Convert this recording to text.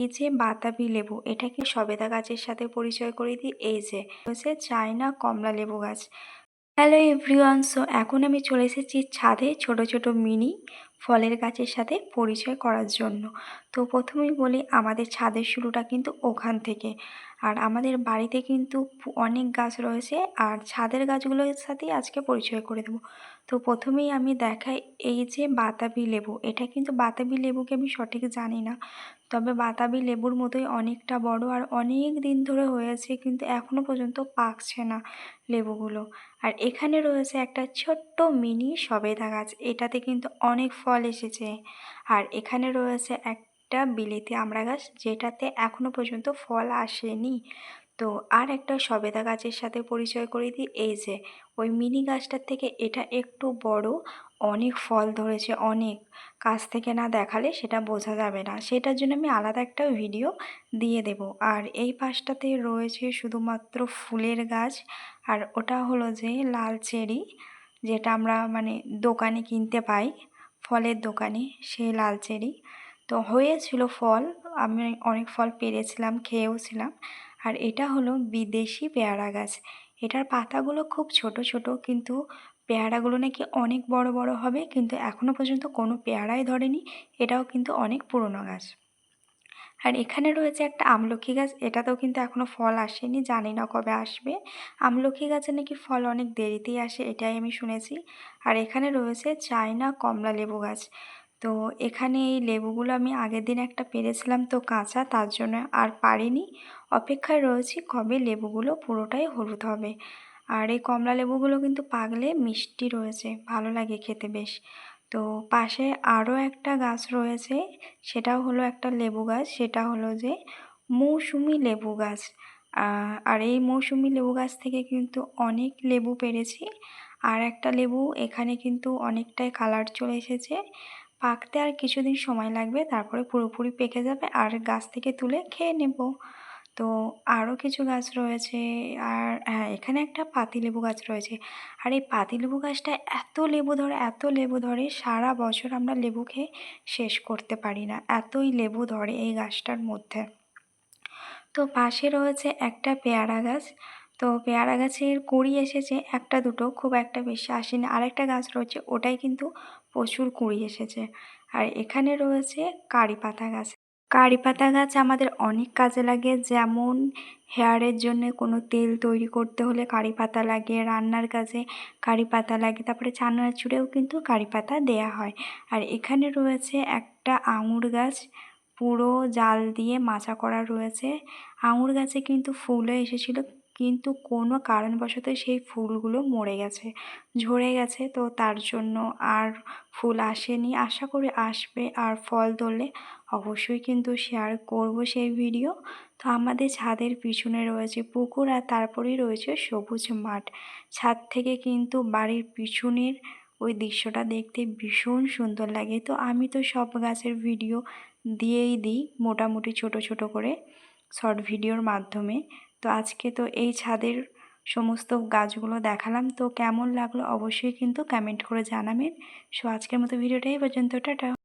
এই যে বাতাবি লেবু, এটাকে সবেদা গাছের সাথে পরিচয় করে দিই। এই যে, হচ্ছে চায়না কমলা লেবু গাছ। হ্যালো এভরিওয়ান সো এখন আমি চলে এসেছি ছাদে ছোট ছোট মিনি ফলের গাছের সাথে পরিচয় করার জন্য। তো প্রথমেই বলি, আমাদের ছাদের শুরুটা কিন্তু ওখান থেকে। আর আমাদের বাড়িতে কিন্তু অনেক গাছ রয়েছে আর ছাদের গাছগুলোর সাথেই আজকে পরিচয় করে দেবো। তো প্রথমেই আমি দেখাই এই যে বাতাবি লেবু, এটা কিন্তু বাতাবি লেবুকে আমি সঠিক জানি না। তবে বাতাবি লেবুর মতোই অনেকটা বড় আর অনেক দিন ধরে হয়েছে কিন্তু এখনও পর্যন্ত পাকছে না লেবুগুলো। আর এখানে রয়েছে একটা ছোট্ট মিনি সবেদা গাছ, এটাতে কিন্তু অনেক ফল এসেছে। আর এখানে রয়েছে একটা বিলেতি আমড়া গাছ যেটাতে এখনও পর্যন্ত ফল আসেনি। তো আর একটা সবেদা গাছের সাথে পরিচয় করে দিই, এই যে, ওই মিনি গাছটার থেকে এটা একটু বড়, অনেক ফল ধরেছে, অনেক। কাছ থেকে না দেখালে সেটা বোঝা যাবে না। সেটার জন্য আমি আলাদা একটা ভিডিও দিয়ে দেব। আর এই পাশটাতে রয়েছে শুধুমাত্র ফুলের গাছ, আর ওটা হলো যে লাল চেরি, যেটা আমরা মানে দোকানে কিনতে পাই, ফলের দোকানে, সেই লাল চেরি। তো হয়েছিল ফল, আমি অনেক ফল পেরেছিলাম খেয়েও ছিলাম আর এটা হলো বিদেশি পেয়ারা গাছ। এটার পাতাগুলো খুব ছোট ছোট, কিন্তু পেয়ারাগুলো নাকি অনেক বড় বড় হবে, কিন্তু এখনও পর্যন্ত কোনো পেয়ারাই ধরেনি। এটাও কিন্তু অনেক পুরনো গাছ। আর এখানে রয়েছে একটা আমলকি গাছ, এটাতেও কিন্তু এখনও ফল আসেনি, জানি না কবে আসবে। আমলকি গাছে নাকি ফল অনেক দেরিতেই আসে, এটাই আমি শুনেছি। আর এখানে রয়েছে চায়না কমলা লেবু গাছ। তো এখানে এই লেবুগুলো আমি আগের দিন একটা পেরেছিলাম তো কাঁচা, তার জন্য আর পারিনি। অপেক্ষায় রয়েছি কবে লেবুগুলো পুরোটাই হলুদ হবে। আর এই কমলা লেবুগুলো কিন্তু পাকলে মিষ্টি রয়েছে, ভালো লাগে খেতে বেশ। তো পাশে আরও একটা গাছ রয়েছে, সেটাও হলো একটা লেবু গাছ, সেটা হলো যে মৌসুমি লেবু গাছ। আর এই মৌসুমি লেবু গাছ থেকে কিন্তু অনেক লেবু পেরেছি। আর একটা লেবু এখানে কিন্তু অনেকটাই কালার চলে এসেছে। পাকতে আর কিছুদিন সময় লাগবে, তারপরে পুরোপুরি পেকে যাবে আর গাছ থেকে তুলে খেয়ে নেব। তো আরও কিছু গাছ রয়েছে আর হ্যাঁ এখানে একটা পাতিলেবু গাছ রয়েছে। আর এই পাতিলেবু গাছটা এত লেবু ধরে, এত লেবু ধরে, সারা বছর আমরা লেবু খেয়ে শেষ করতে পারি না, এতই লেবু ধরে এই গাছটার মধ্যে। তো পাশে রয়েছে একটা পেয়ারা গাছ তো পেয়ারা গাছের কুড়ি এসেছে, একটা দুটো, খুব একটা বেশি আসেনি। আরেকটা গাছ রয়েছে, ওটাই কিন্তু প্রচুর কুড়ি এসেছে। আর এখানে রয়েছে কারি পাতা গাছ। কারি পাতা গাছ আমাদের অনেক কাজে লাগে, যেমন হেয়ারের জন্য কোনো তেল তৈরি করতে হলে কারি পাতা লাগে, রান্নার কাজে কারি পাতা লাগে, তারপরে চানাচুরেও কিন্তু কারি পাতা দেয়া হয়। আর এখানে রয়েছে একটা আঙুর গাছ, পুরো জাল দিয়ে মাচা করা রয়েছে। আঙুর গাছে কিন্তু ফুলও এসেছিল কিন্তু কোনো কারণবশত সেই ফুলগুলো মরে গেছে, ঝরে গেছে। তো তার জন্য আর ফুল আসেনি। আশা করি আসবে আর ফল ধরলে অবশ্যই কিন্তু শেয়ার করব সেই ভিডিও তো আমাদের ছাদের পিছনে রয়েছে পুকুর আর তারপরেই রয়েছে সবুজ মাঠ। ছাদ থেকে কিন্তু বাড়ির পিছনের ওই দৃশ্যটা দেখতে ভীষণ সুন্দর লাগে। তো আমি তো সব গাছের ভিডিও দিয়েই দিই মোটামুটি ছোট ছোট করে শর্ট ভিডিওর মাধ্যমে। তো আজকে তো এই ছাদের সমস্ত গাছগুলো দেখালাম। তো কেমন লাগল অবশ্যই কিন্তু কমেন্ট করে জানাবেন। সো আজকের মতো ভিডিওটাই পর্যন্ত, টাটা।